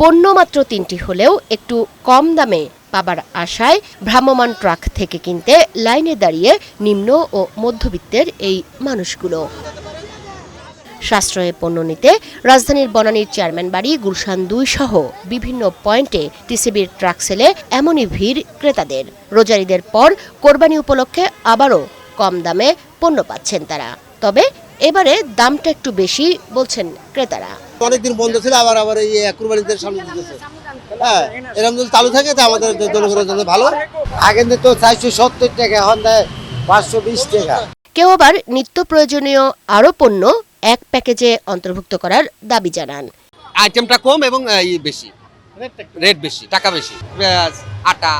পণ্য মাত্র তিনটি হলেও একটু কম দামে পাবার আশায় ভ্রাম্যমাণ ট্রাক থেকে কিনতে লাইনে দাঁড়িয়ে নিম্ন ও মধ্যবিত্তের এই মানুষগুলো। সাশ্রয়ে পণ্য নিতে রাজধানীর বনানীর চেয়ারম্যান বাড়ি গুলশান দুই সহ বিভিন্ন পয়েন্টে টিসিবির ট্রাক সেলে এমনই ভিড় ক্রেতাদের। রোজারিদের পর কোরবানি উপলক্ষে আবারও কম দামে পণ্য পাচ্ছেন তারা। তবে এবারে দামটা একটু বেশি বলছেন ক্রেতারা। অনেকদিন বন্ধ ছিল আবার আবার এই কুরবানিদের সামনে দিতেছে। হ্যাঁ এরকম যদি চালু থাকে তো আমাদের জনগণের জন্য ভালো। আগে তো চারশো সত্তর টাকা এখন দেয় পাঁচশো বিশ টাকা। কেউ আবার নিত্য প্রয়োজনীয় আরও পণ্য এক প্যাকেজে অন্তর্ভুক্ত করার দাবি জানান। আইটেমটা কম এবং বেশি। রেট বেশি টাকা বেশি। পেঁয়াজ আটা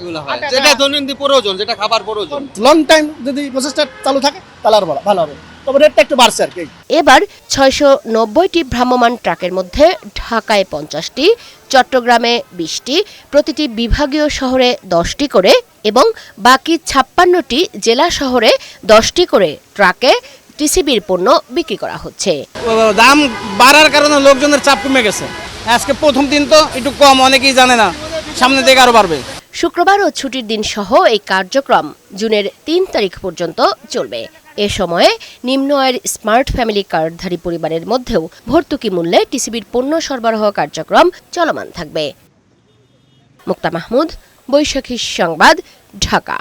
এগুলো হয়। যেটা দৈনন্দিন প্রয়োজন যেটা খাবার প্রয়োজন। লং টাইম যদি প্রসেসটা চালু থাকে আর ভালো ভালো হবে। তবে রেটটা একটু বাড়ছে আর কি। এবার ছয়শো নব্বইটি ভ্রাম্যমাণ ট্রাকের মধ্যে ঢাকায় পঞ্চাশটি চট্টগ্রামে বিশটি প্রতিটি বিভাগীয় শহরে দশটি করে এবং বাকি ছাপ্পান্নটি জেলা শহরে দশটি করে ট্রাকে টিসিবির পণ্য বিক্রি করা হচ্ছে। দাম বাড়ার কারণে লোকজনের চাপ কমে গেছে। আজকে প্রথম দিন তো একটু কম অনেকেই জানে না। সামনে থেকে আরও বাড়বে। শুক্রবার ও ছুটির দিন সহ এই কার্যক্রম জুনের তিন তারিখ পর্যন্ত চলবে। এ সময়ে নিম্ন আয়ের স্মার্ট ফ্যামিলি কার্ডধারী পরিবারের মধ্যেও ভর্তুকি মূল্যে টিসিবির পণ্য সরবরাহ কার্যক্রম চলমান থাকবে। মুক্তা মাহমুদ, বৈশাখী সংবাদ, ঢাকা।